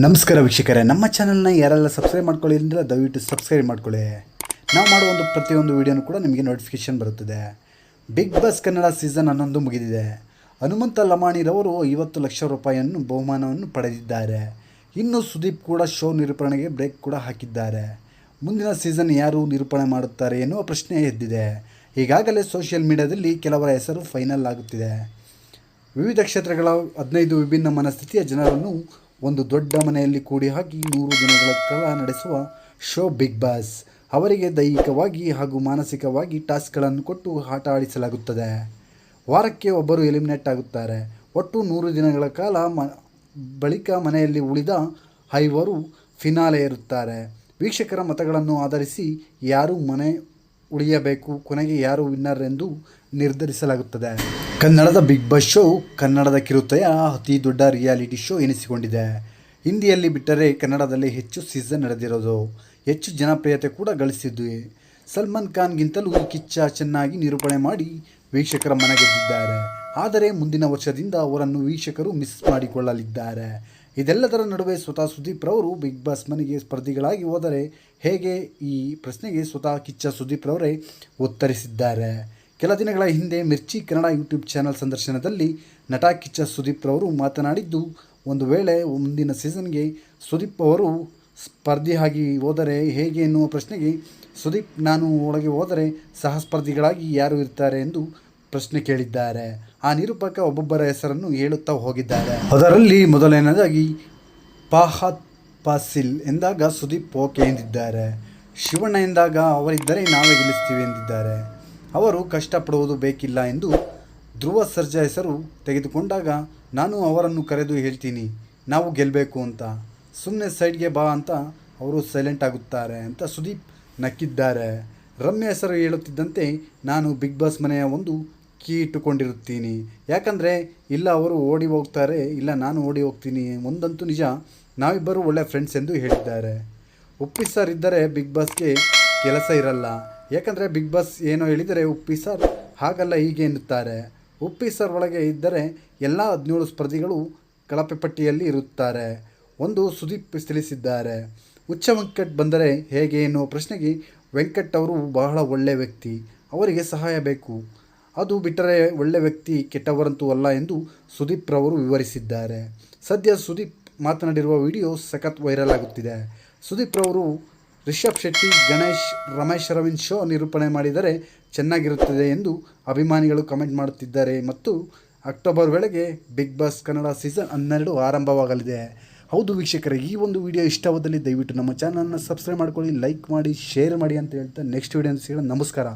ನಮಸ್ಕಾರ ವೀಕ್ಷಕರೇ, ನಮ್ಮ ಚಾನಲ್ನ ಯಾರೆಲ್ಲ ಸಬ್ಸ್ಕ್ರೈಬ್ ಮಾಡ್ಕೊಳ್ಳಿ ಅಂದರೆ ದಯವಿಟ್ಟು ಸಬ್ಸ್ಕ್ರೈಬ್ ಮಾಡ್ಕೊಳ್ಳಿ. ನಾವು ಮಾಡುವ ಒಂದು ಪ್ರತಿಯೊಂದು ವೀಡಿಯೋನು ಕೂಡ ನಿಮಗೆ ನೋಟಿಫಿಕೇಶನ್ ಬರುತ್ತದೆ. ಬಿಗ್ ಬಾಸ್ ಕನ್ನಡ ಸೀಸನ್ ಹನ್ನೊಂದು ಮುಗಿದಿದೆ. ಹನುಮಂತ ಲಮಾಣಿರವರು ಐವತ್ತು ಲಕ್ಷ ರೂಪಾಯಿಯನ್ನು ಬಹುಮಾನವನ್ನು ಪಡೆದಿದ್ದಾರೆ. ಇನ್ನು ಸುದೀಪ್ ಕೂಡ ಶೋ ನಿರೂಪಣೆಗೆ ಬ್ರೇಕ್ ಕೂಡ ಹಾಕಿದ್ದಾರೆ. ಮುಂದಿನ ಸೀಸನ್ ಯಾರು ನಿರೂಪಣೆ ಮಾಡುತ್ತಾರೆ ಎನ್ನುವ ಪ್ರಶ್ನೆ ಎದ್ದಿದೆ. ಈಗಾಗಲೇ ಸೋಷಿಯಲ್ ಮೀಡಿಯಾದಲ್ಲಿ ಕೆಲವರ ಹೆಸರು ಫೈನಲ್ ಆಗುತ್ತಿದೆ. ವಿವಿಧ ಕ್ಷೇತ್ರಗಳ ಹದಿನೈದು ವಿಭಿನ್ನ ಮನಸ್ಥಿತಿಯ ಜನರನ್ನು ಒಂದು ದೊಡ್ಡ ಮನೆಯಲ್ಲಿ ಕೂಡಿ ಹಾಕಿ ನೂರು ದಿನಗಳ ಕಾಲ ನಡೆಸುವ ಶೋ ಬಿಗ್ ಬಾಸ್. ಅವರಿಗೆ ದೈಹಿಕವಾಗಿ ಹಾಗೂ ಮಾನಸಿಕವಾಗಿ ಟಾಸ್ಕ್ಗಳನ್ನು ಕೊಟ್ಟು ಆಟ ಆಡಿಸಲಾಗುತ್ತದೆ. ವಾರಕ್ಕೆ ಒಬ್ಬರು ಎಲಿಮಿನೇಟ್ ಆಗುತ್ತಾರೆ. ಒಟ್ಟು ನೂರು ದಿನಗಳ ಕಾಲ ಮ, ಬಳಿಕ ಮನೆಯಲ್ಲಿ ಉಳಿದ ಐವರು ಫಿನಾಲೆ ಇರುತ್ತಾರೆ ವೀಕ್ಷಕರ ಮತಗಳನ್ನು ಆಧರಿಸಿ ಯಾರು ಮನೆ ಉಳಿಯಬೇಕು. ಕೊನೆಗೆ ಯಾರು ವಿನ್ನರ್ ಎಂದು ನಿರ್ಧರಿಸಲಾಗುತ್ತದೆ. ಕನ್ನಡದ ಬಿಗ್ ಬಾಸ್ ಶೋ ಕನ್ನಡದ ಕಿರುತೆಯ ಅತಿ ದೊಡ್ಡ ರಿಯಾಲಿಟಿ ಶೋ ಎನಿಸಿಕೊಂಡಿದೆ. ಹಿಂದಿಯಲ್ಲಿ ಬಿಟ್ಟರೆ ಕನ್ನಡದಲ್ಲಿ ಹೆಚ್ಚು ಸೀಸನ್ ನಡೆದಿರೋದು. ಹೆಚ್ಚು ಜನಪ್ರಿಯತೆ ಕೂಡ ಗಳಿಸಿದ್ವಿ ಸಲ್ಮಾನ್ ಖಾನ್ಗಿಂತಲೂ ಕಿಚ್ಚ ಚೆನ್ನಾಗಿ ನಿರೂಪಣೆ ಮಾಡಿ ವೀಕ್ಷಕರ ಮನಗೆದ್ದಿದ್ದಾರೆ ಆದರೆ ಮುಂದಿನ ವರ್ಷದಿಂದ ಅವರನ್ನು ವೀಕ್ಷಕರು ಮಿಸ್ ಮಾಡಿಕೊಳ್ಳಲಿದ್ದಾರೆ. ಇದೆಲ್ಲದರ ನಡುವೆ ಸ್ವತಃ ಸುದೀಪ್ ರವರು ಬಿಗ್ ಬಾಸ್ ಮನೆಗೆ ಸ್ಪರ್ಧಿಗಳಾಗಿ ಹೋದರೆ ಹೇಗೆ? ಈ ಪ್ರಶ್ನೆಗೆ ಸ್ವತಃ ಕಿಚ್ಚ ಸುದೀಪ್ ರವರೇ ಉತ್ತರಿಸಿದ್ದಾರೆ. ಕೆಲ ದಿನಗಳ ಹಿಂದೆ ಮಿರ್ಚಿ ಕನ್ನಡ ಯೂಟ್ಯೂಬ್ ಚಾನಲ್ ಸಂದರ್ಶನದಲ್ಲಿ ನಟ ಕಿಚ್ಚ ಸುದೀಪ್ ರವರು ಮಾತನಾಡಿದ್ದು, ಒಂದು ವೇಳೆ ಮುಂದಿನ ಸೀಸನ್ಗೆ ಸುದೀಪ್ ಅವರು ಸ್ಪರ್ಧಿಯಾಗಿ ಹೋದರೆ ಹೇಗೆ ಎನ್ನುವ ಪ್ರಶ್ನೆಗೆ, ಸುದೀಪ್ ನಾನು ಒಳಗೆ ಹೋದರೆ ಸಹ ಸ್ಪರ್ಧಿಗಳಾಗಿ ಯಾರು ಇರ್ತಾರೆ ಎಂದು ಪ್ರಶ್ನೆ ಕೇಳಿದ್ದಾರೆ. ಆ ನಿರೂಪಕ ಒಬ್ಬೊಬ್ಬರ ಹೆಸರನ್ನು ಹೇಳುತ್ತಾ ಹೋಗಿದ್ದಾರೆ. ಅದರಲ್ಲಿ ಮೊದಲನೇದಾಗಿ ಪಾಹತ್ ಪಾಸಿಲ್ ಎಂದಾಗ ಸುದೀಪ್ ಓಕೆ ಎಂದಿದ್ದಾರೆ. ಶಿವಣ್ಣ ಎಂದಾಗ ಅವರಿದ್ದರೆ ನಾವೇ ಗೆಲ್ಲಿಸ್ತೀವಿ ಎಂದಿದ್ದಾರೆ. ಅವರು ಕಷ್ಟಪಡುವುದು ಬೇಕಿಲ್ಲ ಎಂದು ಧ್ರುವ ಸರ್ಜಾ ಹೆಸರು ತೆಗೆದುಕೊಂಡಾಗ ನಾನು ಅವರನ್ನು ಕರೆದು ಹೇಳ್ತೀನಿ ನಾವು ಗೆಲ್ಲಬೇಕು ಅಂತ. ಸುಮ್ಮನೆ ಸೈಡ್ಗೆ ಬಾ ಅಂತ ಅವರು ಸೈಲೆಂಟ್ ಆಗುತ್ತಾರೆ ಅಂತ ಸುದೀಪ್ ನಕ್ಕಿದ್ದಾರೆ. ರಮ್ಯ ಹೆಸರು ಹೇಳುತ್ತಿದ್ದಂತೆ ನಾನು ಬಿಗ್ ಬಾಸ್ ಮನೆಯ ಒಂದು ಕೀ ಇಟ್ಟುಕೊಂಡಿರುತ್ತೀನಿ. ಯಾಕಂದರೆ, ಇಲ್ಲ ಅವರು ಓಡಿ ಹೋಗ್ತಾರೆ, ಇಲ್ಲ ನಾನು ಓಡಿ ಹೋಗ್ತೀನಿ. ಒಂದಂತೂ ನಿಜ, ನಾವಿಬ್ಬರು ಒಳ್ಳೆ ಫ್ರೆಂಡ್ಸ್ ಎಂದು ಹೇಳಿದ್ದಾರೆ. ಉಪ್ಪಿ ಸರ್ ಇದ್ದರೆ ಬಿಗ್ ಬಾಸ್ಗೆ ಕೆಲಸ ಇರಲ್ಲ. ಯಾಕಂದರೆ ಬಿಗ್ ಬಾಸ್ ಏನೋ ಹೇಳಿದರೆ ಉಪ್ಪಿ ಸರ್ ಹಾಗಲ್ಲ, ಹೀಗೆ ಎನ್ನುತ್ತಾರೆ. ಉಪ್ಪಿ ಸರ್ ಒಳಗೆ ಇದ್ದರೆ ಎಲ್ಲ ಹದಿನೇಳು ಸ್ಪರ್ಧಿಗಳು ಕಳಪೆ ಪಟ್ಟಿಯಲ್ಲಿ ಇರುತ್ತಾರೆ. ಒಂದು ಸುದೀಪ್ ತಿಳಿಸಿದ್ದಾರೆ. ಉಚ್ಚ ವೆಂಕಟ್ ಬಂದರೆ ಹೇಗೆ? ಎನ್ನುವ ಪ್ರಶ್ನೆಗೆ ವೆಂಕಟ್ ಅವರು ಬಹಳ ಒಳ್ಳೆಯ ವ್ಯಕ್ತಿ. ಅವರಿಗೆ ಸಹಾಯ ಬೇಕು. ಅದು ಬಿಟ್ಟರೆ ಒಳ್ಳೆ ವ್ಯಕ್ತಿ ಕೆಟ್ಟವರಂತೂ ಅಲ್ಲ ಎಂದು ಸುದೀಪ್ ರವರು ವಿವರಿಸಿದ್ದಾರೆ. ಸದ್ಯ ಸುದೀಪ್ ಮಾತನಾಡಿರುವ ವಿಡಿಯೋ ಸಖತ್ ವೈರಲ್ ಆಗುತ್ತಿದೆ. ಸುದೀಪ್ ರವರು ರಿಷಬ್ ಶೆಟ್ಟಿ, ಗಣೇಶ್, ರಮೇಶ್ ಅರವಿಂದ್ ಶೋ ನಿರೂಪಣೆ ಮಾಡಿದರೆ ಚೆನ್ನಾಗಿರುತ್ತದೆ ಎಂದು ಅಭಿಮಾನಿಗಳು ಕಮೆಂಟ್ ಮಾಡುತ್ತಿದ್ದಾರೆ ಮತ್ತು ಅಕ್ಟೋಬರ್ ವೇಳೆಗೆ ಬಿಗ್ ಬಾಸ್ ಕನ್ನಡ ಸೀಸನ್ ಹನ್ನೆರಡು ಆರಂಭವಾಗಲಿದೆ. ಹೌದು ವೀಕ್ಷಕರೇ, ಈ ಒಂದು ವಿಡಿಯೋ ಇಷ್ಟವಾದಲ್ಲಿ ದಯವಿಟ್ಟು ನಮ್ಮ ಚಾನಲನ್ನು ಸಬ್ಸ್ಕ್ರೈಬ್ ಮಾಡ್ಕೊಳ್ಳಿ, ಲೈಕ್ ಮಾಡಿ, ಶೇರ್ ಮಾಡಿ ಅಂತ ಹೇಳ್ತಾ ನೆಕ್ಸ್ಟ್ ವಿಡಿಯೋ ಸಿಗೋಣ. ನಮಸ್ಕಾರ.